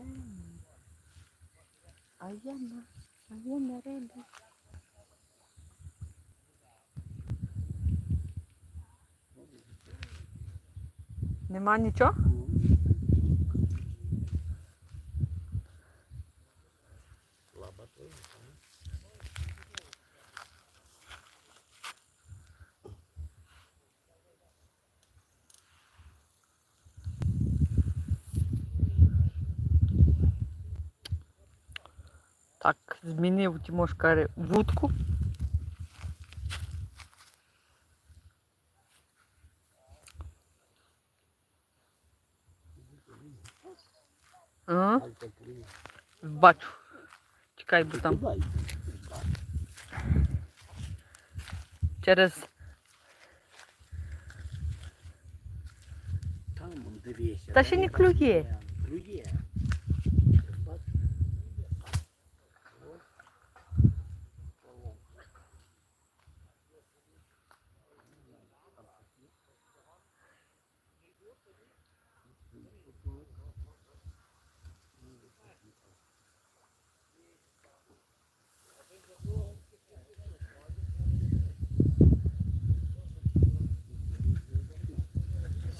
мене. А я на, а я на рибі. Нема нічого? Слабо Так, змінив Тимошка ри- вудку. Ага, Альта крив. бачу. Чекай, бо там Кидай. через Там он дивися. Та ще не там клює. є, Клює.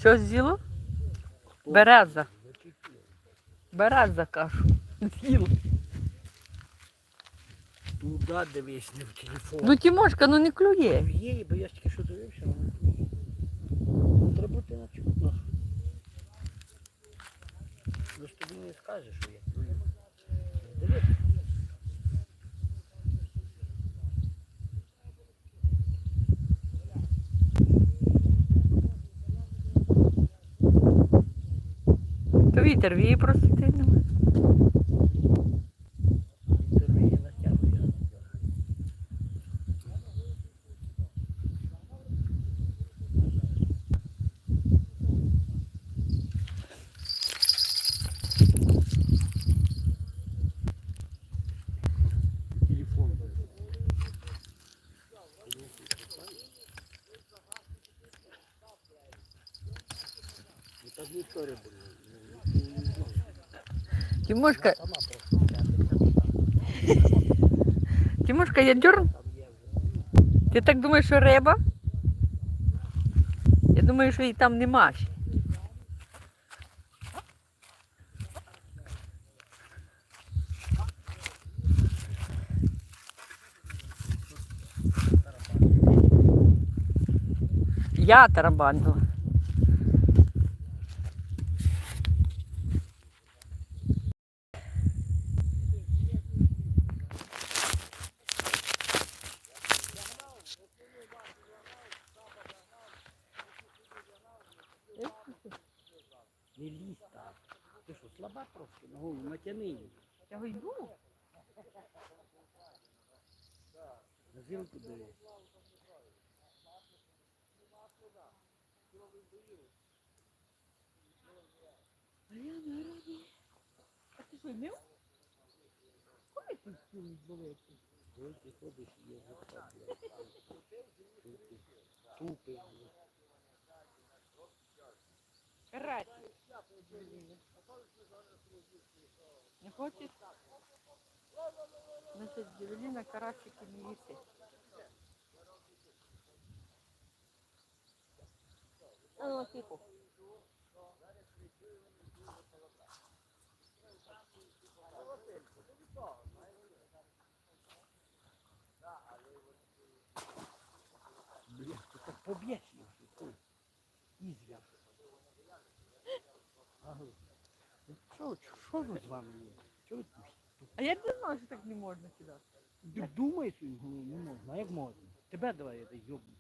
Що з'їло? Береза. Береза кашу. З'їло. Туди дивись, не в телефон. Ну Тимошка, ну не клює. Є, бо я ж тільки що дивився, але не клює. Ну, Треба ти на чутно. Ну ж тобі не скажеш, що я вітер віє просто сильно. Вітер її натягує. Телефон. Тимошка. Тимошка, я дерн. Ти так думаєш, що риба? Я думаю, що її там нема. ще. Я тарабанила. Слаба трошки? Ну, натяни її. Я йду. На зілку дивись. А я на рибі. А ти що, мив? Коли ти цю болити? Ой, ти ходиш є губка, блядь. Тупи. Тупи, блядь. Карась. Хочеш? Значить, Джевеліна карасики не їсти. А ну, тихо. Блядь, ти так поб'єш. Ізвір. Ага. Ну, Що, з вами? Чого ви тут? А я не знала, що так не можна кидати. Ти думаєш, що його не можна, а як можна? Тебе давай я так йобну.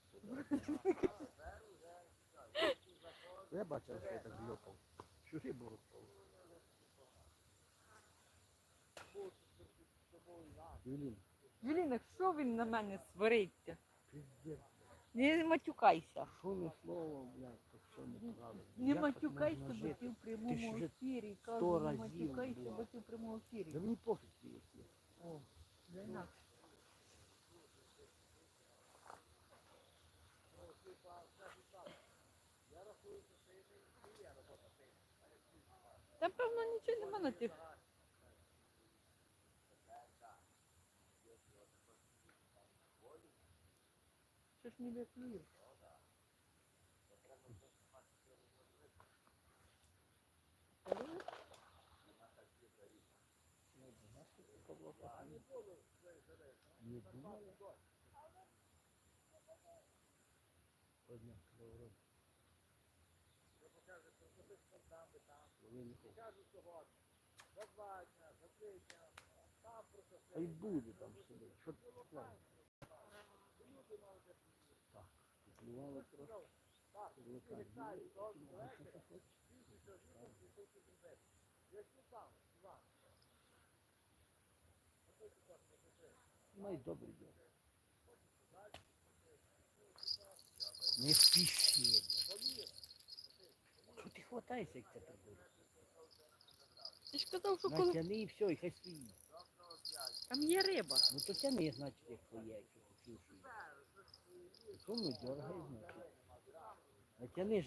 Я бачив, що я так йопав. Що рибу розпав. Юлін, Джевеліна, що він на мене свариться? пиздец. Не матюкайся. Що не слово, блядь. Не матюкайся, бо ти в прямому ефірі. Кажу, не матюкайся, бо ти в прямому Да ефірі. мені пофіг ти є. О, не інакше. Та певно нічого нема на тих. Що ж? Не думав. Одне слово. Вони не хочуть. А й буде там собі. Що ти плануєш? Так, підливали трохи. Велика хочеш. Ну добре діло. Не спіши. Що ти хватаєшся, як це торгує? Ти ж казав, що коли Натяни і все, і хай стоїть. там є риба. Ну то тяни, значить, як твоє, якщо хотів. Сумно дергай, значить. Натяни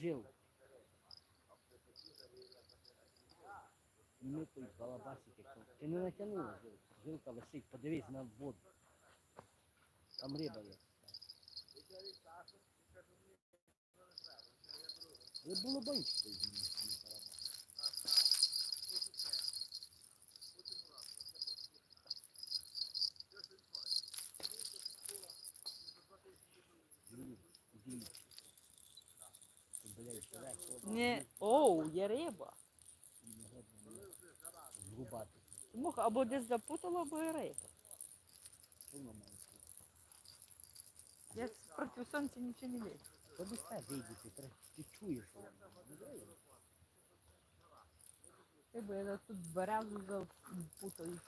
жил. Ну той балабасик, як там. Ти не натягнула жилку. Жилка висить, подивись на воду. Там риба є. Ви було бачите, Не, оу, є риба. Зрубати. Тому або десь запутала, або і бути? Я проти сонця нічого не бачу. То без тебе вийдете, тре- ти чуєш. Ну. Ти бо я тут березу запутаю.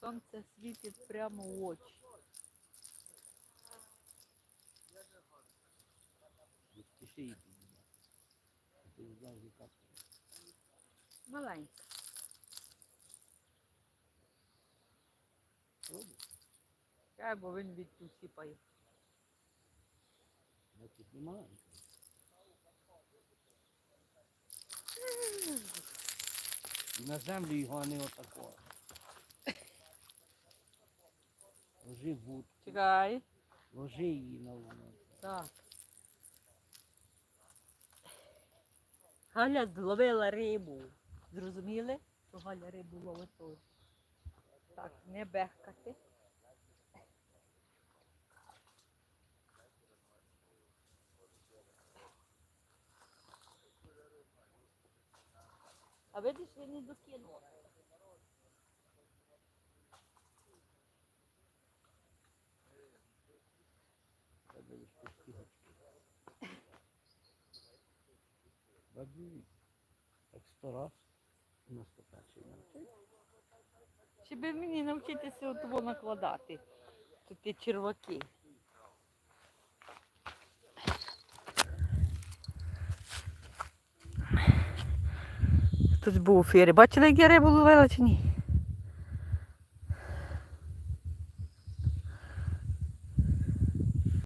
Сонце світить прямо в очі. Не не. Маленька. Чай, бо він від сіпає. Значить, немає. І на землю його, не отако. Ложи в Чекай. ложи її на воно. Так. Галя зловила рибу. Зрозуміли? Що Галя рибу ловить теж. Так, не бехкати. А видиш, я не докинула. Бабі, так сто раз на сто перший навчить. Чи би мені навчитися от того накладати? Тут ті черваки. Хтось був у ефірі. Бачили, як я рибу ловила чи ні?